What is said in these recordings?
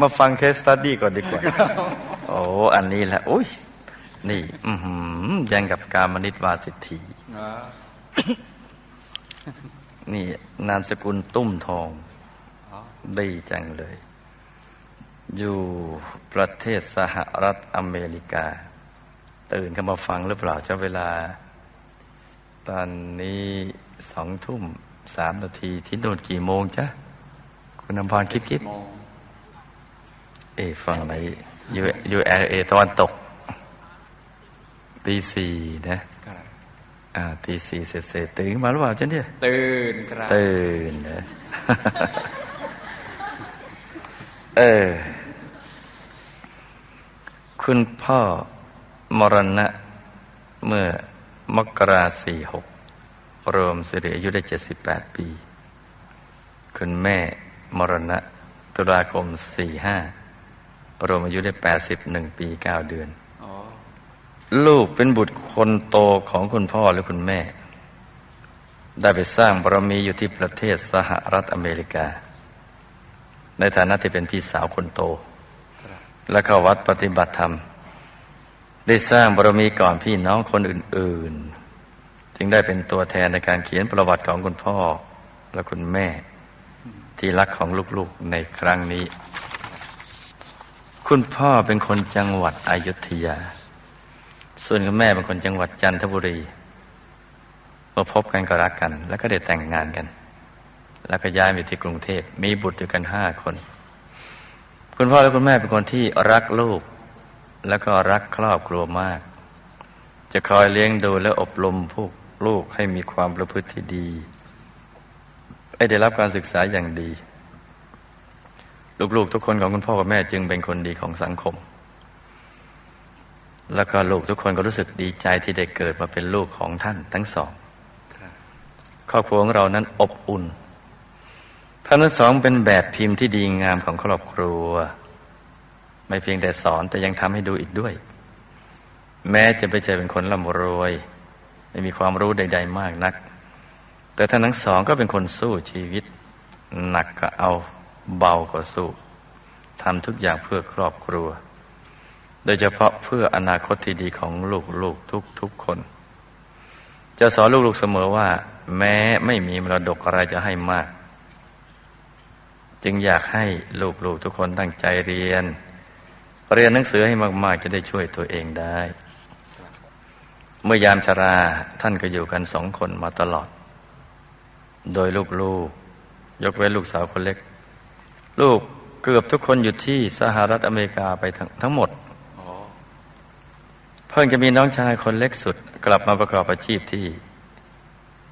มาฟังเคสตัดดี้ก่อนดีกว่า โอ้อันนี้แหละอุ้ยนี่ อือหือยังกับการมนิตวาสิทธีนี่ นามสกุลตุ้มทอง ดีจังเลย อยู่ประเทศสหรัฐอเมริกา ตื่นเข้ามาฟังหรือเปล่าเจ้าเวลา ตอนนี้สองทุ่มสามนาทีที่โน่นกี่โมงจ๊ะ คุณนำพรคิดคิดโมง เอยฟังไหนยูยูเอเอตะวันตกตีสี่นะครับอ่าตีสี่เสร็จเสร็จตื่นขึ้นมาหรือเปล่าจ๊ะเนี่ยตื่นครับตื่นนะเออ คุณพ่อมรณะเมื่อมกราสี่หกรวมสิริอายุได้เจ็ดสิบแปดปี คุณแม่มรณะตุลาคมสี่ห้า รวมอายุได้แปดสิบหนึ่งปีเก้าเดือนอ๋อลูกเป็นบุตรคนโตของคุณพ่อหรือคุณแม่ ได้ไปสร้างบารมีอยู่ที่ประเทศสหรัฐอเมริกา ในฐานะที่เป็นพี่สาวคนโต และเข้าวัดปฏิบัติธรรม ได้สร้างบารมีก่อนพี่น้องคนอื่น ๆ จึงได้เป็นตัวแทนในการเขียนประวัติของคุณพ่อและคุณแม่ที่รักของลูกๆในครั้งนี้ คุณพ่อเป็นคนจังหวัดอยุธยา ส่วนคุณแม่เป็นคนจังหวัดจันทบุรีมื่อพบกันก็รักกัน แล้วก็ได้แต่งงานกัน แล้วก็ย้ายมาที่กรุงเทพมีบุตรอยู่กันห้าคน คุณพ่อและคุณแม่เป็นคนที่รักลูก แล้วก็รักครอบครัวมาก จะคอยเลี้ยงดูและอบรมพวกลูกให้มีความประพฤติที่ดี ให้ได้รับการศึกษาอย่างดี ลูกๆทุกคนของคุณพ่อกับแม่จึงเป็นคนดีของสังคม แล้วก็ลูกทุกคนก็รู้สึกดีใจที่ได้เกิดมาเป็นลูกของท่านทั้งสองครอบครัวของเรานั้นอบอุ่นท่านทั้งสองเป็นแบบพิมพ์ที่ดีงามของครอบครัว ไม่เพียงแต่สอนแต่ยังทำให้ดูอีกด้วย แม้จะไม่ใช่เป็นคนร่ำรวย ไม่มีความรู้ใด ๆ มากนัก แต่ท่านทั้งสองก็เป็นคนสู้ชีวิต หนักก็เอา เบาก็สู้ทำทุกอย่างเพื่อครอบครัว โดยเฉพาะเพื่ออนาคตที่ดีของลูกๆทุกๆคน จะสอนลูกๆเสมอว่า แม้ไม่มีมรดกอะไรจะให้มาก จึงอยากให้ลูกๆทุกคนตั้งใจเรียน เรียนหนังสือให้มากๆ จะได้ช่วยตัวเองได้ เมื่อยามชราท่านก็อยู่กันสองคนมาตลอด โดยลูกๆยกเว้นลูกสาวคนเล็ก ลูกเกือบทุกคนอยู่ที่สหรัฐอเมริกาไปทั้งทั้งหมดอ๋อเพิ่งจะมีน้องชายคนเล็กสุด กลับมาประกอบอาชีพที่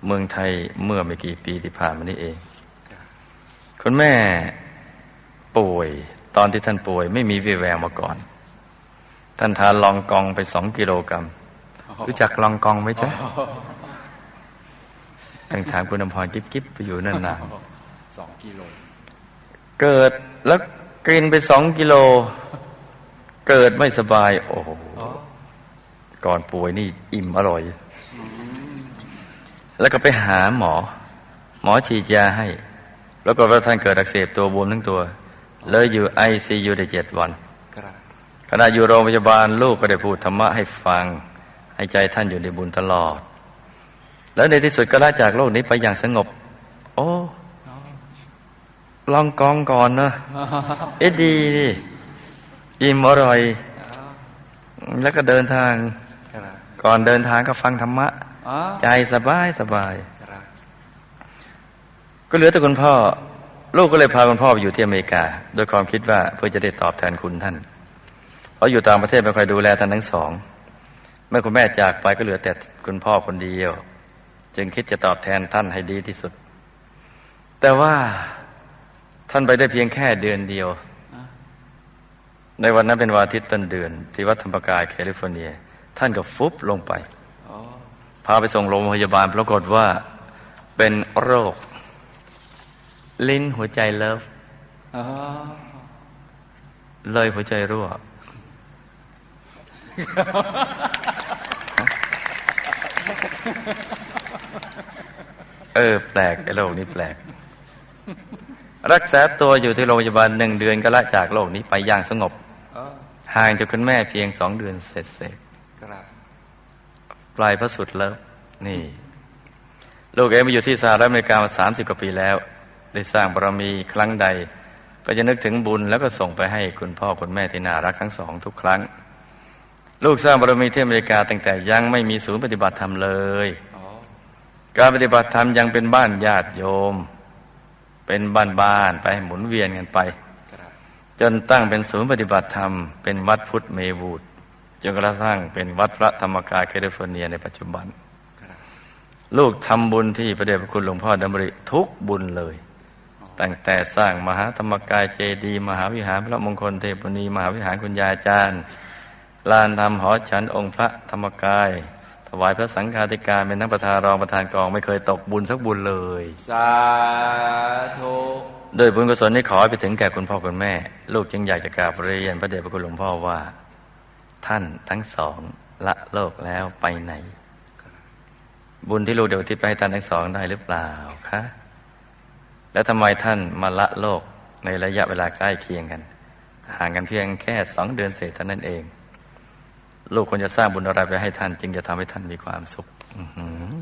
เมืองไทยเมื่อไม่กี่ปีที่ผ่านมานี้เอง คุณแม่ป่วยตอนที่ท่านป่วยไม่มีวีแววมาก่อน ท่านทานลองกองไปสองกิโลกรัมรู้จักลองกองไหมจ๊ะต้องถามคุณอมพรกิ๊บกิ๊บไปอยู่นั่นนานสองกิโล เกิดแล้วกินไปสองกิโล เกิดไม่สบาย โอ้โหอ๋อก่อนป่วยนี่อิ่มอร่อย แล้วก็ไปหาหมอ หมอฉีดยาให้ แล้วก็ว่าท่านเกิดอักเสบตัวบวมทั้งตัว เลยอยู่ไอซียูได้เจ็ดวันครับขณะอยู่โรงพยาบาลลูกก็ได้พูดธรรมะให้ฟัง ให้ใจท่านอยู่ในบุญตลอด แล้วในที่สุดก็ละจากโลกนี้ไปอย่างสงบ โอ้ ลองกองก่อนนะเอ็ดดีดิอิ่มอร่อย แล้วก็เดินทางครับก่อนเดินทางก็ฟังธรรมะอ๋อใจสบายสบายครับก็เหลือแต่คุณพ่อ ลูกก็เลยพาคุณพ่อไปอยู่ที่อเมริกา โดยความคิดว่าเพื่อจะได้ตอบแทนคุณท่าน เพราะอยู่ต่างประเทศไม่ค่อยดูแลท่านทั้งสอง เมื่อคุณแม่จากไปก็เหลือแต่คุณพ่อคนเดียว จึงคิดจะตอบแทนท่านให้ดีที่สุด แต่ว่า ท่านไปได้เพียงแค่เดือนเดียว ในวันนั้นเป็นวันอาทิตย์ต้นเดือน ที่วัดธรรมกายแคลิฟอร์เนีย ท่านก็ฟุบลงไปอ๋อพาไปส่งโรงพยาบาลปรากฏว่าเป็นโรค ลิ้นหัวใจเลิฟอ๋อเลยหัวใจรั่ว เออ แปลกไอ้โรคนี้แปลก รักษาตัวอยู่ที่โรงพยาบาลหนึ่งเดือนก็ละจากโลกนี้ไปอย่างสงบอ๋อห่างจากคุณแม่เพียงสองเดือนเสร็จครับๆปลายพระสุดเลิฟนี่ ลูกเองมาอยู่ที่สหรัฐอเมริกามาสามสิบกว่าปีแล้ว ได้สร้างบารมีครั้งใด ก็จะนึกถึงบุญแล้วก็ส่งไปให้คุณพ่อคุณแม่ที่น่ารักทั้งสองทุกครั้ง ลูกสร้างบารมีที่อเมริกาตั้งแต่ยังไม่มีศูนย์ปฏิบัติธรรมเลยอ๋อการปฏิบัติธรรมยังเป็นบ้านญาติโยม เป็นบ้านๆไปหมุนเวียนกันไป จนตั้งเป็นศูนย์ปฏิบัติธรรม เป็นวัดพุทธเมวูดจนกระทั่งเป็นวัดพระธรรมกายแคลิฟอร์เนียในปัจจุบัน ลูกทำบุญที่พระเดชพระคุณหลวงพ่อดำริทุกบุญเลย ตั้งแต่สร้างมหาธรรมกายเจดีมหาวิหารพระมงคลเทพนีมหาวิหารคุณยายอาจารย์ลานธรรมหอฉันองค์พระธรรมกาย วายพระสังฆาธิการเป็นทั้งประธานรองประธานกองไม่เคยตกบุญสักบุญเลย สาธุโดยบุญกุศลนี้ขอให้ไปถึงแก่คุณพ่อคุณแม่ ลูกจึงอยากจะกราบเรียนพระเดชพระคุณหลวงพ่อว่า ท่านทั้งสองละโลกแล้วไปไหน บุญที่ลูกเดี๋ยวอุทิศไปให้ท่านทั้งสองได้หรือเปล่าคะแล้วทำไมท่านมาละโลกในระยะเวลาใกล้เคียงกัน ห่างกันเพียงแค่สองเดือนเศษเท่านั้นเอง ลูกควรจะสร้างบุญอะไรไปให้ท่าน จึงจะทำให้ท่านมีความสุขอื้อหือ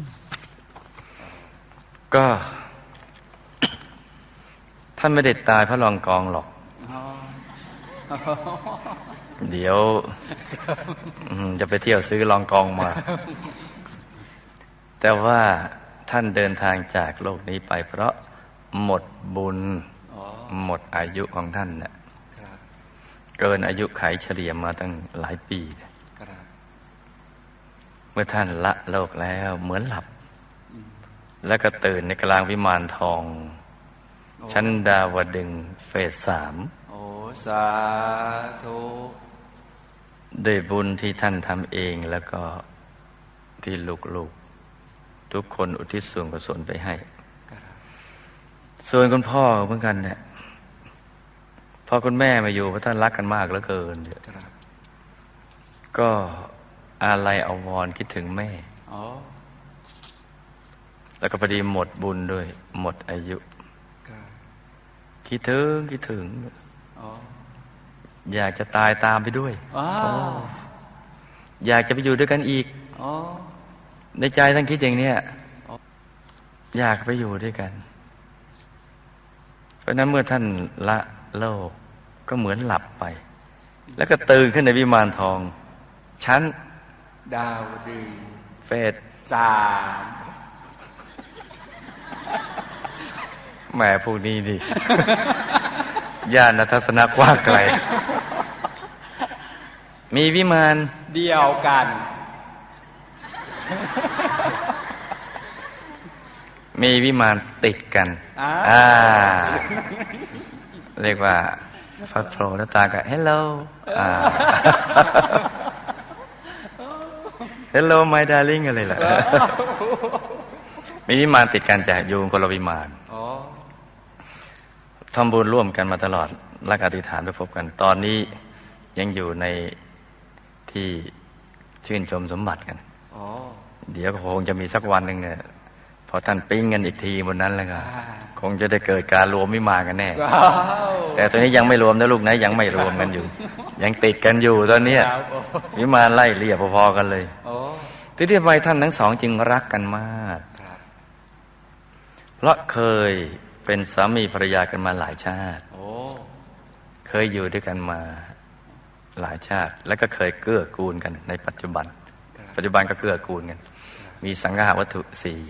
ก็ ท่านไม่ได้ตายเพราะลองกองหรอกอ๋อเดี๋ยวอืมจะไปเที่ยวซื้อลองกองมา แต่ว่าท่านเดินทางจากโลกนี้ไป เพราะหมดบุญอ๋อหมดอายุของท่านเนะ่ยครับเกินอายุไขเฉลี่ยมาตั้งหลายปีครับ เมื่อท่านละโลกแล้วเหมือนหลับ แล้วก็ตื่นในกลางวิมานทอง ชั้นดาวดึงส์เฟสสามโอ้สาธุด้วยบุญที่ท่านทำเองแล้วก็ที่ลูกๆ ทุกคนอุทิศส่วนกุศลไปให้ครับส่วนคุณพ่อเหมือนกันเนี่ยพอคุณแม่มาอยู่เพราะท่านรักกันมากเหลือเกินเนี่ยครับก็ อาลัยอาวรณ์คิดถึงแม่อ๋อแล้วก็พอดีหมดบุญด้วย หมดอายุครับคิดถึงคิดถึงอ๋ออยากจะตายตามไปด้วยว้าโอ้วอยากจะไปอยู่ด้วยกันอีกอ๋อในใจท่านคิดอย่างเนี้ยอยากไปอยู่ด้วยกัน เพราะฉะนั้นเมื่อท่านละโลกก็เหมือนหลับไป แล้วก็ตื่นขึ้นในวิมานทองชั้น ดาวดีเฟสสามแหมพวกนี้ดิญาณทัศนะกว้างไกล มีวิมานเดียวกัน มีวิมานติดกัน อ่าอ่าเรียกว่า ฟัดโฟลหน้าตากับ hello อ่า hello my darling อะไรล่ะมีวิมานติดกันจะอยู่คนละวิมานอ๋อทำบุญร่วมกันมาตลอดรักอธิษฐานไปพบกัน ตอนนี้ยังอยู่ในที่ชื่นชมสมบัติกันอ๋อเดี๋ยวก็คงจะมีสักวันหนึ่งเนี่ยพอท่านปิ้งกันอีกทีบนนั้นแล้วก็อ่าคงจะได้เกิดการรวมวิมานกันแน่ว้าวแต่ตอนนี้ยังไม่รวมนะลูกนะยังไม่รวมกันอยู่ ยังติดกันอยู่ตอนเนี้ยครับโอ้วิมานไล่เรียบพอๆกันเลยโอ้ ที่ที่ทำไมท่านทั้งสองจึงรักกันมากครับเพราะเคยเป็นสามีภรรยากันมาหลายชาติโอ้เคยอยู่ด้วยกันมาหลายชาติ แล้วก็เคยเกื้อกูลกันในปัจจุบันครับปัจจุบันก็เกื้อกูลกัน มีสังฆาวัตถุสี่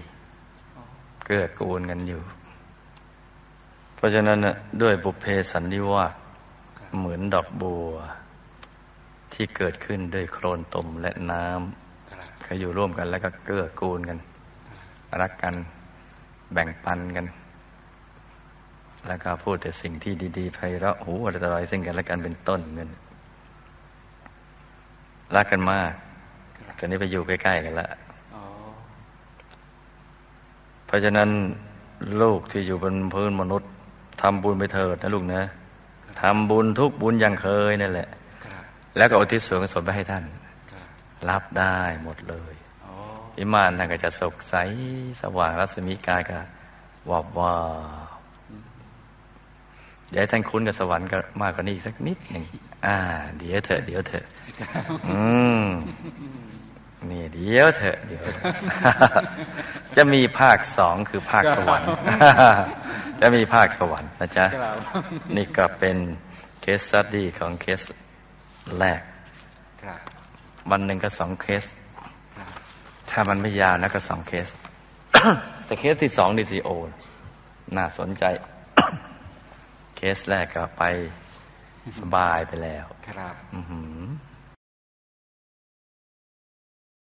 เกื้อกูลกันอยู่ เพราะฉะนั้นน่ะด้วยบุพเพสันนิวาสเหมือนดอกบัว ที่เกิดขึ้นด้วยโคลนตมและน้ำครับ เขาอยู่ร่วมกันแล้วก็เกื้อกูลกัน รักกันแบ่งปันกัน แล้วก็พูดแต่สิ่งที่ดีๆไพเราะหูอะไรต่ออะไรซึ่งกันและกันเป็นต้นนั่นรักกันมากครับตอนนี้ไปอยู่ใกล้ๆกันแล้วอ๋อเพราะฉะนั้นลูกที่อยู่บนพื้นมนุษย์ทำบุญไปเถิดนะลูกนะทำบุญทุกบุญอย่างเคยนั่นแหละครับแล้วก็อุทิศส่วนกุศลไปให้ท่านค รับรับได้หมดเลยอ๋อวิมานท่านก็จะสดใสสว่างรัศมีกายก็วอบวาบเดี๋ยวให้ท่านคุ้นกับสวรรค์ก็มากกว่านี้อีกสักนิดหนึ่งอ่า เดี๋ยวเถอะเดี๋ยวเถอะอืมนี่เดี๋ยวเถอะเดี๋ยวเถอะจะมีภาคสองคือภาคสวรรค์ จะมีภาคสวรรค์นะจ๊ะครับนี่ก็เป็นเคสสตดี้ของเคสแรกครับ วันหนึ่งก็สองเคสครับถ้ามันไม่ยาวนะก็สองเคส แต่เคสที่สองดีซีโอ น่าสนใจ เคสแรกก็ไปสบายไปแล้ว ครับ อื้อหือ